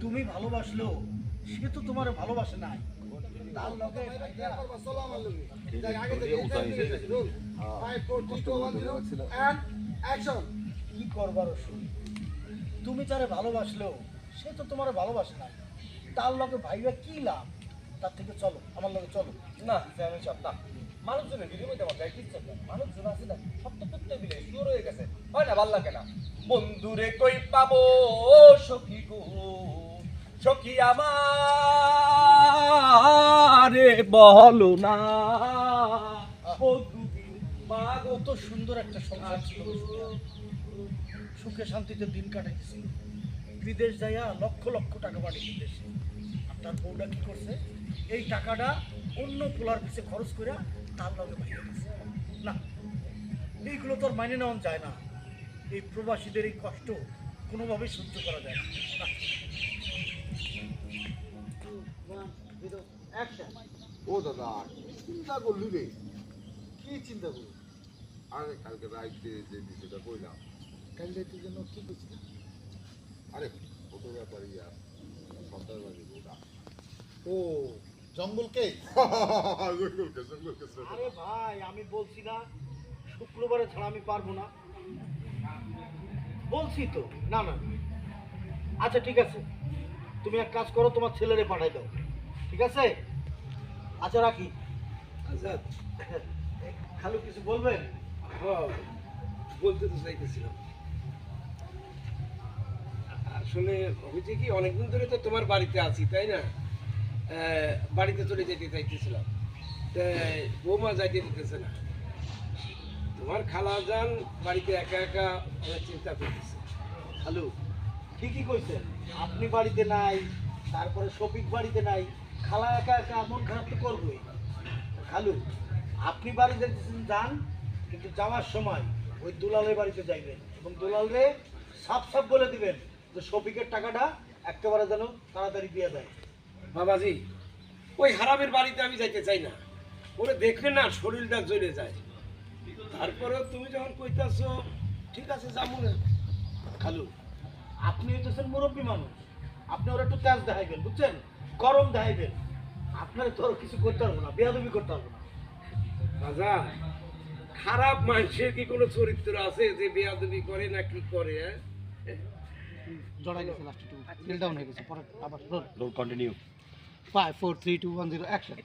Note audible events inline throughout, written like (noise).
তুমি ভালোবাসলো সে তো তোমার ভালোবাসে নাই। তার লগে ভাইয়া কি করবার অসুখ? তুমি যারে ভালোবাসলেও সে তো তোমার ভালোবাসে না তার লগে ভাইবা কি লাভ? তার থেকে চলো আমার লগে চলো। না আমি সব না। মানুষজনের বিনিময় আমার গায়ে কিচ্ছু মানুষজন আছে না তো করতে মিলে শুরু হয়ে গেছে। হয় না, ভালো লাগে না। বন্ধুরে কই পাবো, সখী গো? সখী আমারে বলো না। অত সুন্দর একটা সংসার ছিল সুখে শান্তিতে দিন কাটাইতেছি। বিদেশ যাইয়া লক্ষ লক্ষ টাকা পাঠিয়ে বিদেশে আর তার বউটা কি করছে? এই টাকাটা অন্য পোলার পিছে খরচ করে তার লগে বাইরে গেছে না এইগুলো তো আর মাইনে নেওয়া যায় না। এই প্রবাসীদের এই কষ্ট কোনোভাবেই সহ্য করা যায় না। ও দাদা চিন্তা করলি রে। কি চিন্তা করব আরে কালকে রাইতে যে বিষয়টা কইলাম। কাল রাতের জন্য কি করছি আরে কত ব্যাপার সন্ত্রাসবাদী ও (laughs) জঙ্গলকে? জঙ্গলকে জঙ্গলকে আরে ভাই আমি বলছি না শুক্রবারে ছাড়া আমি পারব না। বলছি তো না না। আচ্ছা ঠিক আছে। তুমি এক কাজ করো তোমার ছেলেরে পাঠাই দাও। ঠিক আছে? আচ্ছা রাখি। আচ্ছা খালু কিছু বলবেন? হ্যাঁ, বলতে তো চাইতেছিলাম। আসলে হয়েছে কি অনেকদিন ধরে তো তোমার বাড়িতে আছি তাই না? বাড়িতে চলে যেতে চাইতেছিলাম। বৌমা যাইতে দিতেছে না। তোমার খালা যান বাড়িতে একা একা অনেক চিন্তা করতেছে। খালু, ঠিকই কইছেন, আপনি বাড়িতে নাই, তারপরে শফিক বাড়িতে নাই, খালা একা একা মন খারাপ তো করবই। খালু, আপনি বাড়িতে যান, কিন্তু যাওয়ার সময় ওই দুলালের বাড়িতে যাইবেন এবং দুলালরে সাফ সাফ বলে দিবেন যে শফিকের টাকাটা একেবারে যেন তাড়াতাড়ি দিয়ে দেয় বাবাজি ওই হারামের বাড়িতে আমি যাইতে চাই না। ওরে দেখলে না শরীরটা জ্বলে যায়। তারপরে তুমি যখন কইতাছো ঠিক আছে যাব না। খালু আপনি হইতেছেন মুরব্বী মানুষ। আপনি ওরা একটু তেজ দেখাইবেন বুঝছেন? গরম দেখাইবেন। আপনার তো আর কিছু করতে পারব না বেয়াদবি করতে পারব না। রাজা খারাপ মানুষের কি কোনো চরিত্র আছে যে বেয়াদবি করে না কি করে হ্যাঁ? জড়াই গেছে লাস্ট টু ফিল ডাউন হয়ে গেছে পরে আবার roll roll continue five four three two one zero action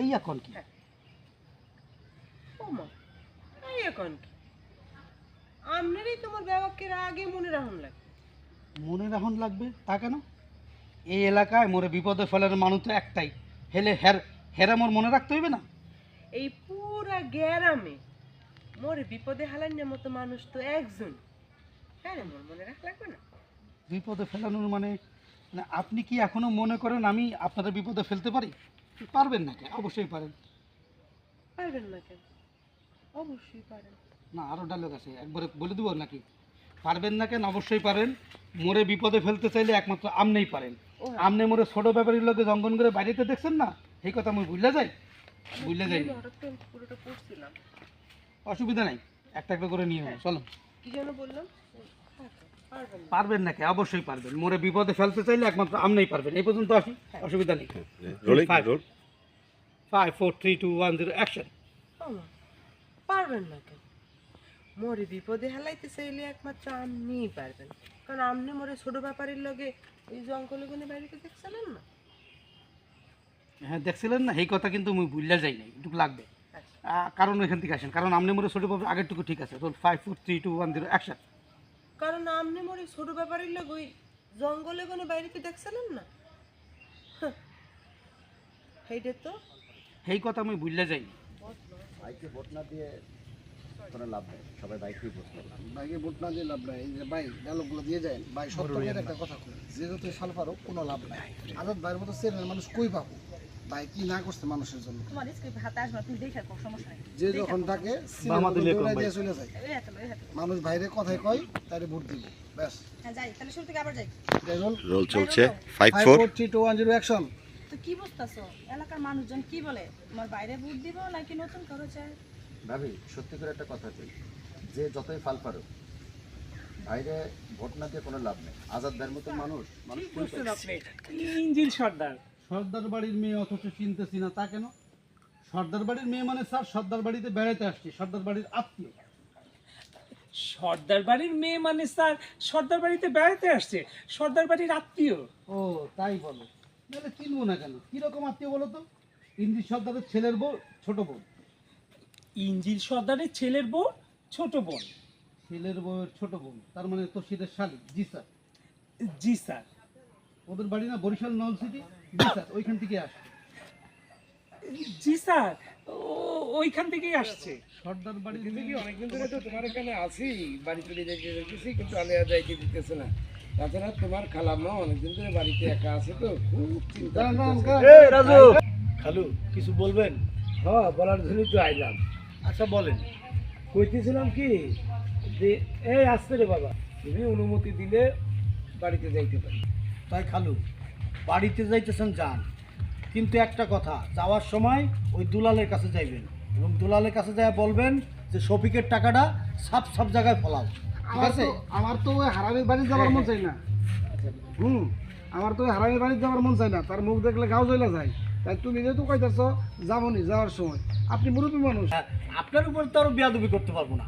এই এখন কি? মা এই এখন কি? আমনেরই তোমার ব্যবহারকে আগে মনে রাখুন লাগে মনে রাখুন লাগবে? তা কেন? এই এলাকায় মোরে বিপদে ফেলার মানুষ তো একটাই। হেলে হের হেরা মোর মনে রাখতে হইবে না? এই পুরা গ্যারামে মোর বিপদে হালানোর মতো মানুষ তো একজন। হ্যাঁ মোর মনে রাখ লাগবে না? বিপদে ফেলানোর মানে মানে আপনি কি এখনও মনে করেন আমি আপনাদের বিপদে ফেলতে পারি? পারবেন না কেন? অবশ্যই পারেন। পারবেন না কেন? অবশ্যই পারেন। না আরও ডায়লগ আছে। একবারে বলে দেবো নাকি? পারবেন না কেন? অবশ্যই পারেন। মোরে বিপদে ফেলতে চাইলে একমাত্র আমনেই পারেন। আমনে মোরে ছোট ব্যাপারীর লোকে জঙ্গন করে বাড়িতে দেখছেন না? এই কথা আমি বুঝলে যাই। বুঝলে যাই। পুরোটা পড়ছিলাম অসুবিধা নাই। একটা একটা করে নিয়ে নেব। চলো। কি যেন বললাম? পারবেন নাকি? অবশ্যই পারবেন। মোরে বিপদে ফেলতে চাইলে একমাত্র আমনেই পারবেন। এই পর্যন্ত আসি। অসুবিধা নেই। Rolling roll? Five four three two one zero action পারবেন না কেন? মোরে বিপদে হেলাইতে চাইলে একমাত্র আপনিই পারবেন। কারণ আপনি মোরে ছোট ব্যাপারের লগে এই জঙ্গলে কোনে বাড়িতে দেখছিলেন না? হ্যাঁ দেখছিলেন না? এই কথা কিন্তু আমি ভুললে যাই নাই। একটু লাগবে। আচ্ছা। কারণ এখান থেকে আসেন। কারণ আমনে মোরে ছোট ব্যাপার আগেরটুকু ঠিক আছে। Roll five four three two one zero action কারণ আপনি মোরে ছোট ব্যাপারের লগে ওই জঙ্গলে কোনে বাড়িতে দেখছিলেন না। সেইটা তো। এই কথা আমি ভুললে যাই। বাইকে ভোট না দিয়ে কোনো লাভ নেই সবাই বাইকেই ভোট করবে বাইকে ভোট না দিয়ে লাভ নাই এই যে ভাই ডায়লগুলো দিয়ে যায় ভাই সত্য মেয়ের একটা কথা যে সাল পারো কোনো লাভ নাই। আজাদ ভাইয়ের মতো সেরের মানুষ কই পাবো? ভাই কি না করছে মানুষের জন্য? তোমার স্ক্রিপ্ট হাতে আসবে তুমি দেখে সমস্যা নেই। যে যখন তাকে বামা দিলে কম দৌড়ায় ভাই। চলে যায়। মানুষ বাইরে কথাই কয় তারে ভোট দিব ব্যাস। হ্যাঁ যাই তাহলে শুরু থেকে আবার যাই। রোল রোল চলছে five five four four three two one zero action তো কি বুঝতেছো? এলাকার মানুষজন কি বলে? তোমার বাইরে ভোট দিব নাকি নতুন কারও চাই ভাবি সত্যি করে একটা কথা কই। যে যতই ফাল পারো বাইরে ভোট না দিয়ে কোনো লাভ নেই। আজাদ মতো মানুষ মানুষ পায়? ইঞ্জিল সর্দার। সর্দার বাড়ির মেয়ে অথচ চিনতেছি না তা কেন? সর্দার বাড়ির মেয়ে মানে স্যার সর্দার বাড়িতে বেড়াতে আসছি সর্দার বাড়ির আত্মীয়। সর্দার বাড়ির মেয়ে মানে স্যার সর্দার বাড়িতে বেড়াতে আসছে সর্দার বাড়ির আত্মীয়। ও তাই বলো। তাহলে চিনবো না কেন? কীরকম আত্মীয় বলো তো? ইন্দি সর্দারের ছেলের বউ ছোট বোন ইঞ্জিল সর্দারের ছেলের বউ ছোট বোন ছেলের বউয়ের ছোট বোন তার মানে তোষিদের শালিক। জি স্যার। জি স্যার। ওদের বাড়ি না বরিশাল নল সিটি? জি স্যার ওইখান থেকে আসে জি স্যার ও ওইখান থেকেই আসছে। সর্দার অনেকদিন ধরে তো তোমার এখানে আছি বাড়ি চলে যাইতে দেখতেছি কিন্তু আলে আর যাইতে দিতেছে না। তাছাড়া তোমার অনেকদিন ধরে বাড়িতে একা আছে তো খুব চিন্তা রাজু খালু কিছু বলবেন? হ্যাঁ বলার জন্যই তো আইলাম। আচ্ছা বলেন। কইতেছিলাম কি যে এই আসতে রে বাবা তুমি অনুমতি দিলে বাড়িতে যাইতে পারি। তাই খালু বাড়িতে যাইতেছেন যান। কিন্তু একটা কথা যাওয়ার সময় ওই দুলালের কাছে যাইবেন এবং দুলালের কাছে যায় বলবেন যে শফিকের টাকাটা সব সব জায়গায় ফলাও। ঠিক আছে? আমার তো ওই হারামির বাড়ি যাওয়ার মন চাই না। হুম? আমার তো ওই হারামির বাড়ি যাওয়ার মন চাই না। তার মুখ দেখলে গাও জ্বলে যায়। তাই তুমি যেহেতু কইতেছ যাবনি যাওয়ার সময়। আপনি মুরব্বী মানুষ। হ্যাঁ, আপনার উপর তো আরও বিয়াদবি করতে পারব না।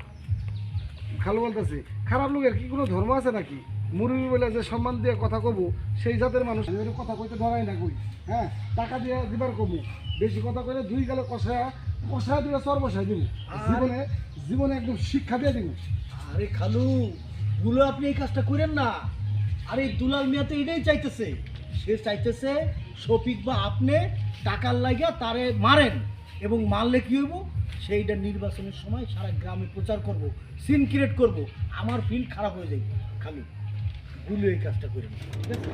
ভালো বলতেছি খারাপ লোকের কি কোনো ধর্ম আছে নাকি? মুরব্বী বলে যে সম্মান দিয়ে কথা কব সেই জাতের মানুষ। কথা কইতে ধরাই না কই হ্যাঁ? টাকা দিয়ে দিবার কমু বেশি কথা কইলে দুই গেলে কষা কষা দিলে চর বসাই দিব। জীবনে জীবনে একদম শিক্ষা দিয়ে দিব। আরে খালু গুলো আপনি এই কাজটা করেন না। আরে দুলাল মিয়া তো এটাই চাইতেছে। সে চাইতেছে শফিক বা আপনি টাকার লাগিয়া তারে মারেন এবং মারলে কি হইব? সেইটা নির্বাচনের সময় সারা গ্রামে প্রচার করব সিন ক্রিয়েট করব। আমার ফিল খারাপ হয়ে যাবে খালু। গুলো এই কাজটা করি ঠিক আছে?